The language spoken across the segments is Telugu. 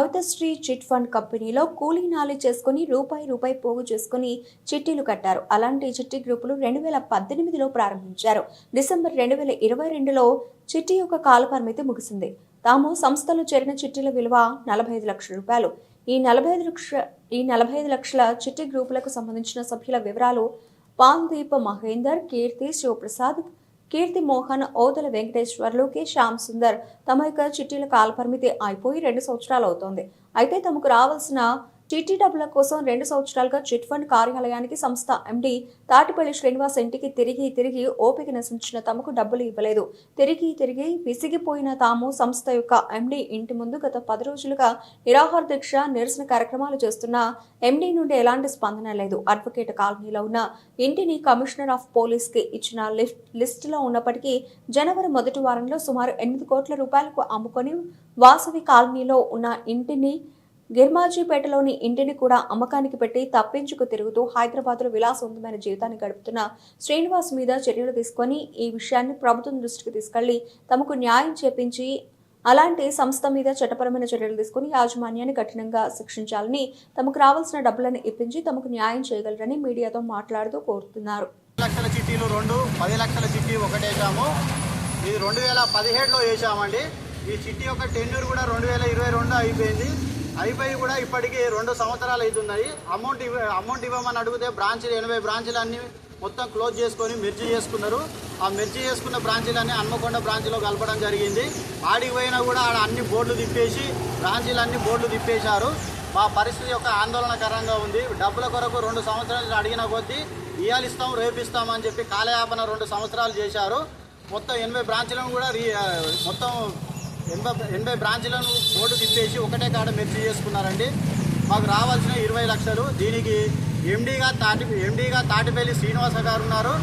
అమృతశ్రీ చిట్ ఫండ్ కంపెనీలో కూలీ నాలి చేసుకుని రూపాయి రూపాయి పోగు చేసుకుని చిట్టీలు కట్టారు. అలాంటి చిట్టి గ్రూపులు రెండు వేల పద్దెనిమిదిలో ప్రారంభించారు. డిసెంబర్ రెండు వేల ఇరవై రెండులో చిట్టి యొక్క కాల పరిమితి ముగిసింది. తాము సంస్థలో చేరిన చిట్టీల విలువ నలభై ఐదు లక్షల రూపాయలు. ఈ నలభై ఐదు లక్ష ఈ నలభై ఐదు లక్షల చిట్టి గ్రూపులకు సంబంధించిన సభ్యుల వివరాలు పాల్దీప్ మహేందర్ కీర్తి శివప్రసాద్ కీర్తి మోహన్ ఓదల వెంకటేశ్వర్లు కె శ్యామ్ సుందర్ తమ యొక్క చిట్టీల కాలపరిమితి అయిపోయి రెండు సంవత్సరాలు అవుతోంది. అయితే తమకు రావాల్సిన చిట్టి డబ్బుల కోసం రెండు సంవత్సరాలుగా చిట్ ఫండ్ కార్యాలయానికి సంస్థ ఎండి తాటిపల్లి శ్రీనివాస్ ఇంటికి తిరిగి తిరిగి ఓపిక నశించిన తమకు డబ్బులు ఇవ్వలేదు. తిరిగి తిరిగి విసిగిపోయిన తాము సంస్థ యొక్క ఎండి ఇంటి ముందు గత పది రోజులుగా నిరాహార దీక్ష నిరసన కార్యక్రమాలు చేస్తున్న ఎండి నుండి ఎలాంటి స్పందన లేదు. అడ్వకేట్ కాలనీలో ఉన్న ఇంటిని కమిషనర్ ఆఫ్ పోలీస్కి ఇచ్చిన లిస్ట్ లిస్టులో ఉన్నప్పటికీ జనవరి మొదటి వారంలో సుమారు ఎనిమిది కోట్ల రూపాయలకు అమ్ముకొని వాసవి కాలనీలో ఉన్న ఇంటిని గిర్మాజీపేటలోని ఇంటిని కూడా అమ్మకానికి పెట్టి తప్పించుకు తిరుగుతూ హైదరాబాద్లో విలాసవంతమైన జీవితాన్ని గడుపుతున్న శ్రీనివాస్ మీద చర్యలు తీసుకొని ఈ విషయాన్ని ప్రభుత్వం దృష్టికి తీసుకెళ్ళి తమకు న్యాయం చేపించి అలాంటి సంస్థ మీద చట్టపరమైన చర్యలు తీసుకుని యాజమాన్యాన్ని కఠినంగా శిక్షించాలని తమకు రావాల్సిన డబ్బులను ఇప్పించి తమకు న్యాయం చేయగలరని మీడియాతో మాట్లాడుతూ కోరుతున్నారు. లక్షల చిట్టీలు రెండు పది లక్షల చిట్టి ఒకటి ఇది రెండు వేల పదిహేడులో వేసామండి ఈ చిట్టి యొక్క టెన్యూర్ కూడా రెండు వేల ఇరవై రెండు అయిపోయింది. అయిపోయి కూడా ఇప్పటికీ రెండు సంవత్సరాలు అవుతున్నాయి అమౌంట్ ఇవ్వ అమౌంట్ ఇవ్వమని అడిగితే బ్రాంచ్లు ఎనభై బ్రాంచ్లన్నీ మొత్తం క్లోజ్ చేసుకొని మిర్చి చేసుకున్నారు. ఆ మిర్చి చేసుకున్న బ్రాంచీలన్నీ హన్మకొండ బ్రాంచ్లో కలపడం జరిగింది. ఆడికి పోయినా కూడా ఆడ అన్ని బోర్డులు తిప్పేసి బ్రాంచీలు బోర్డులు తిప్పేశారు. మా పరిస్థితి యొక్క ఆందోళనకరంగా ఉంది. డబ్బుల కొరకు రెండు సంవత్సరాలు అడిగిన కొద్దీ ఇవాళ ఇస్తాం రేపిస్తాం అని చెప్పి కాలయాపన రెండు సంవత్సరాలు చేశారు. మొత్తం ఎనభై బ్రాంచ్లను కూడా మొత్తం ఎనభై ఎనభై బ్రాంచ్లను బోర్డు తిప్పేసి ఒకటే కాడ మెర్చి చేసుకున్నారండి. మాకు రావాల్సిన ఇరవై లక్షలు. దీనికి ఎండీగా తాటి ఎండీగా తాటిపల్లి శ్రీనివాస గారు ఉన్నారు.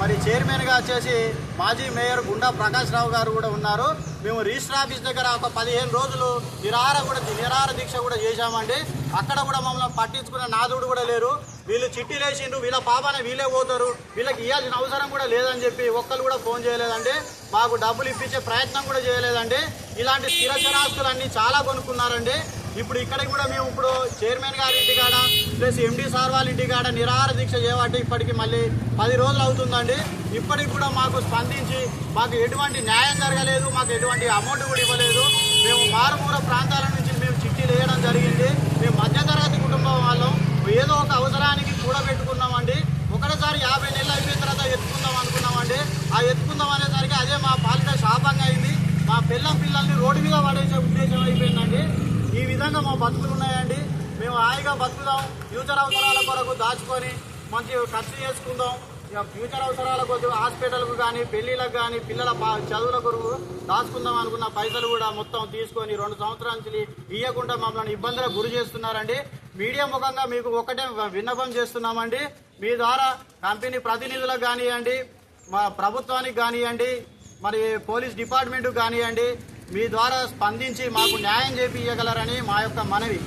మరి చైర్మన్గా వచ్చేసి మాజీ మేయర్ గుండా ప్రకాష్ రావు గారు కూడా ఉన్నారు. మేము రిజిస్టర్ ఆఫీస్ దగ్గర ఒక పదిహేను రోజులు నిరాహార కూడా నిరాహార దీక్ష కూడా చేశామండి. అక్కడ కూడా మమ్మల్ని పట్టించుకున్న నాదుడు కూడా లేరు. వీళ్ళు చిట్టీలు వేసిండ్రు వీళ్ళ పాపనే వీళ్ళే పోతారు. వీళ్ళకి ఇవ్వాల్సిన అవసరం కూడా లేదని చెప్పి ఒక్కరు కూడా ఫోన్ చేయలేదండి. మాకు డబ్బులు ఇప్పించే ప్రయత్నం కూడా చేయలేదండి. ఇలాంటి స్థిరచరాస్తులన్నీ చాలా కొనుక్కున్నారండి. ఇప్పుడు ఇక్కడికి కూడా మేము ఇప్పుడు చైర్మన్ గారి ఇంటి కాడ ప్లస్ ఎండీ సార్ వాళ్ళ ఇంటి కాడ నిరాహార దీక్ష చేయబట్టి ఇప్పటికి మళ్ళీ పది రోజులు అవుతుందండి. ఇప్పటికి కూడా మాకు స్పందించి మాకు ఎటువంటి న్యాయం జరగలేదు మాకు ఎటువంటి అమౌంట్ కూడా ఇవ్వలేదు. మేము మారుమూల ప్రాంతాల ఆ అనేసరికి అదే మా పాలిట శాపంగా అయింది. మా పిల్లం పిల్లల్ని రోడ్డు మీద పడేసే ఉద్దేశం అయిపోయిందండి. ఈ విధంగా మా బతుకులు ఉన్నాయండి. మేము హాయిగా బతుకుదాం. ఫ్యూచర్ అవసరాల కొరకు దాచుకొని మంచి ఖర్చు చేసుకుందాం. ఇక ఫ్యూచర్ అవసరాల కొద్ది హాస్పిటల్కు కానీ పెళ్ళిళ్ళకు కానీ పిల్లల చదువుల కొరకు దాచుకుందాం అనుకున్న పైసలు కూడా మొత్తం తీసుకొని రెండు సంవత్సరాల నుంచి ఇవ్వకుండా మమ్మల్ని ఇబ్బందులకు గురి చేస్తున్నారండి. మీడియా ముఖంగా మీకు ఒకటే విన్నపం చేస్తున్నామండి. మీ ద్వారా కంపెనీ ప్రతినిధులకు కానివ్వండి మా ప్రభుత్వానికి కానివ్వండి మరి పోలీస్ డిపార్ట్మెంట్కి కానివ్వండి మీ ద్వారా స్పందించి మాకు న్యాయం చేపించగలరని మా యొక్క మనవి.